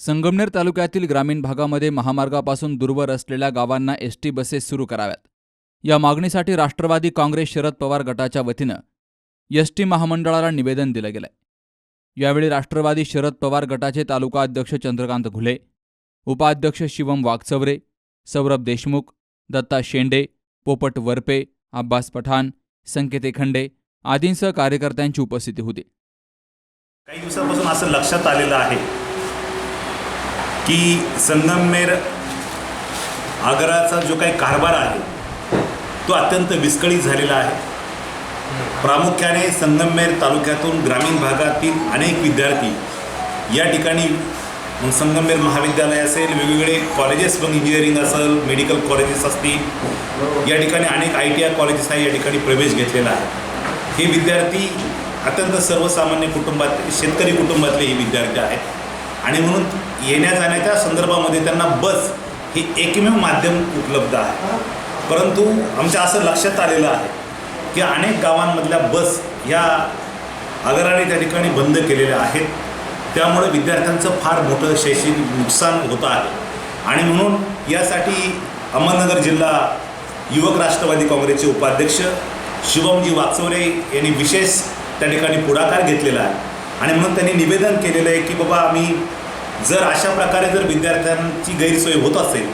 संगमनेर तालुक्यातील ग्रामीण भागामध्ये महामार्गापासून दूरवर असलेल्या गावांना एस टी बसेस सुरू कराव्यात. या मागणीसाठी राष्ट्रवादी काँग्रेस शरद पवार गटाच्या वतीनं एस टी महामंडळाला निवेदन दिलं गेलंय. यावेळी राष्ट्रवादी शरद पवार गटाचे तालुका अध्यक्ष चंद्रकांत घुले उपाध्यक्ष शिवम वाघचवरे सौरभ देशमुख दत्ता शेंडे पोपट वरपे अब्बास पठाण संकेत एखंडे आदींसह कार्यकर्त्यांची उपस्थिती होती. काही दिवसापासून असं लक्षात आलेलं आहे की संगमनेर आगराचा जो काही कारभार आहे तो अत्यंत विस्कळीत झालेला आहे. प्रामुख्याने संगमनेर तालुक्यातून ग्रामीण भागातील अनेक विद्यार्थी या ठिकाणी मग संगमनेर महाविद्यालय असेल वेगवेगळे कॉलेजेस मग इंजिनिअरिंग असेल मेडिकल कॉलेजेस असतील या ठिकाणी अनेक आय टी आय कॉलेजेस आहे या ठिकाणी प्रवेश घेतलेला आहे. हे विद्यार्थी अत्यंत सर्वसामान्य कुटुंबात शेतकरी कुटुंबातले हे विद्यार्थी आहेत. आणि म्हणून येण्या जाण्याच्या संदर्भामध्ये त्यांना बस हे एकमेव माध्यम उपलब्ध आहे. परंतु आमच्या असं लक्षात आलेलं आहे की अनेक गावांमधल्या बस ह्या आगाराने त्या ठिकाणी बंद केलेल्या आहेत. त्यामुळे विद्यार्थ्यांचं फार मोठं शैक्षणिक नुकसान होतं आहे. आणि म्हणून यासाठी अहमदनगर जिल्हा युवक राष्ट्रवादी काँग्रेसचे उपाध्यक्ष शिवमजी वाचवरे यांनी विशेष त्या ठिकाणी पुढाकार घेतलेला आहे. आणि म्हणून त्यांनी निवेदन केलेलं आहे की बाबा आम्ही जर अशा प्रकारे जर विद्यार्थ्यांची गैरसोय होत असेल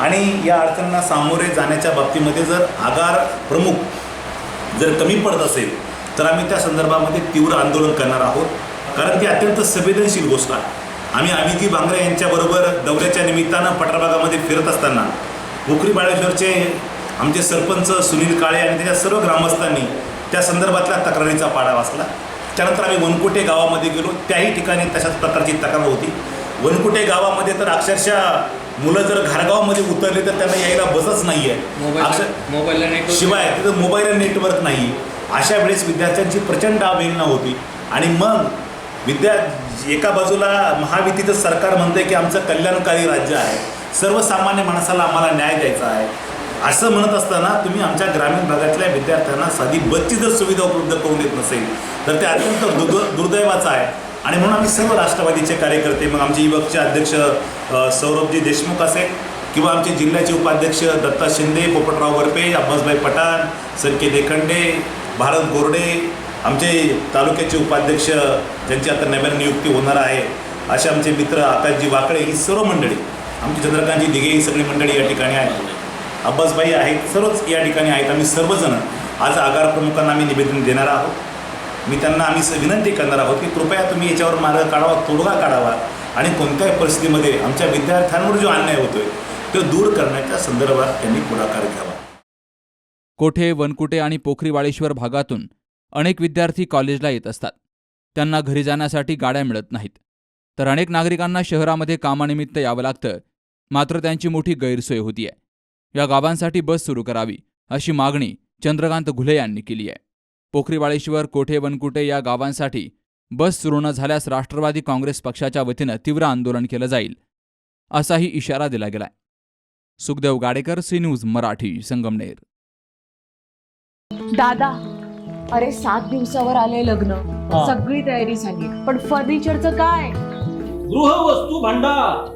आणि या अडचणींना सामोरे जाण्याच्या बाबतीमध्ये जर आगार प्रमुख जर कमी पडत असेल तर आम्ही त्या संदर्भामध्ये तीव्र आंदोलन करणार आहोत. कारण ती अत्यंत संवेदनशील गोष्ट आहे. आम्ही अमिती बांगरे यांच्याबरोबर दौऱ्याच्या निमित्तानं पठारभागामध्ये फिरत असताना भोकरी बाळेश्वरचे आमचे सरपंच सुनील काळे आणि त्याच्या सर्व ग्रामस्थांनी त्या संदर्भातल्या तक्रारीचा पाडा वाचला. त्यानंतर आम्ही वनकुटे गावामध्ये गेलो. त्याही ठिकाणी तशाच प्रकारची तक्रार होती. वनकुटे गावामध्ये तर अक्षरशः मुलं जर घरगावमध्ये उतरले तर त्यांना यायला बसच नाही आहे अक्षर मोबाईलला नेट शिवाय तिथं मोबाईल नेटवर्क नाही अशा वेळेस विद्यार्थ्यांची प्रचंड अवहेलना होती. आणि मग विद्या एका बाजूला महायुतीचं सरकार म्हणतंय की आमचं कल्याणकारी राज्य आहे. सर्वसामान्य माणसाला आम्हाला न्याय द्यायचा आहे. असं म्हणत असताना तुम्ही आमच्या ग्रामीण भागातल्या विद्यार्थ्यांना साधी बसची जर सुविधा उपलब्ध करून देत नसेल तर ते अत्यंत दुर्द दुर्दैवाचं आहे. आणि म्हणून आम्ही सर्व राष्ट्रवादीचे कार्यकर्ते मग आमचे युवकचे अध्यक्ष सौरभजी देशमुख असेल किंवा आमचे जिल्ह्याचे उपाध्यक्ष दत्ता शिंदे पोपटराव वरपे अब्बासभाई पठाण संकेत देखंडे भारत गोरडे आमचे तालुक्याचे उपाध्यक्ष ज्यांची आता नव्यानं नियुक्ती होणार आहे असे आमचे मित्र आकाशजी वाकळे ही सर्व मंडळी आमची चंद्रकांतजी दिघे ही सगळी मंडळी या ठिकाणी आहेत. अब्बासबाई आहेत सर्वच या ठिकाणी आहेत. आम्ही सर्वजण आज आगार प्रमुखांना आम्ही निवेदन देणार आहोत. मी त्यांना आम्ही विनंती करणार आहोत की कृपया तुम्ही याच्यावर मार्ग काढावा तोडगा काढावा आणि कोणत्याही परिस्थितीमध्ये आमच्या विद्यार्थ्यांवर जो अन्याय होतोय तो दूर करण्याच्या संदर्भात त्यांनी पुढाकार घ्यावा. कोठे वनकुटे आणि पोखरीवाळेश्वर भागातून अनेक विद्यार्थी कॉलेजला येत असतात. त्यांना घरी जाण्यासाठी गाड्या मिळत नाहीत. तर अनेक नागरिकांना शहरामध्ये कामानिमित्त यावं लागतं. मात्र त्यांची मोठी गैरसोय होतीये. या गावांसाठी बस सुरू करावी अशी मागणी चंद्रकांत घुले यांनी केली आहे. पोखरीवाळेश्वर कोठे वनकुटे या गावांसाठी बस सुरू न झाल्यास राष्ट्रवादी काँग्रेस पक्षाच्या वतीनं तीव्र आंदोलन केलं जाईल असाही इशारा दिला गेलाय. Sukhdev Gadekar C news Marathi Sangamner. दादा अरे सात दिवसावर आले लग्न. सगळी तयारी झाली. पण फर्निचरचं काय? गृहवस्तू भांडार.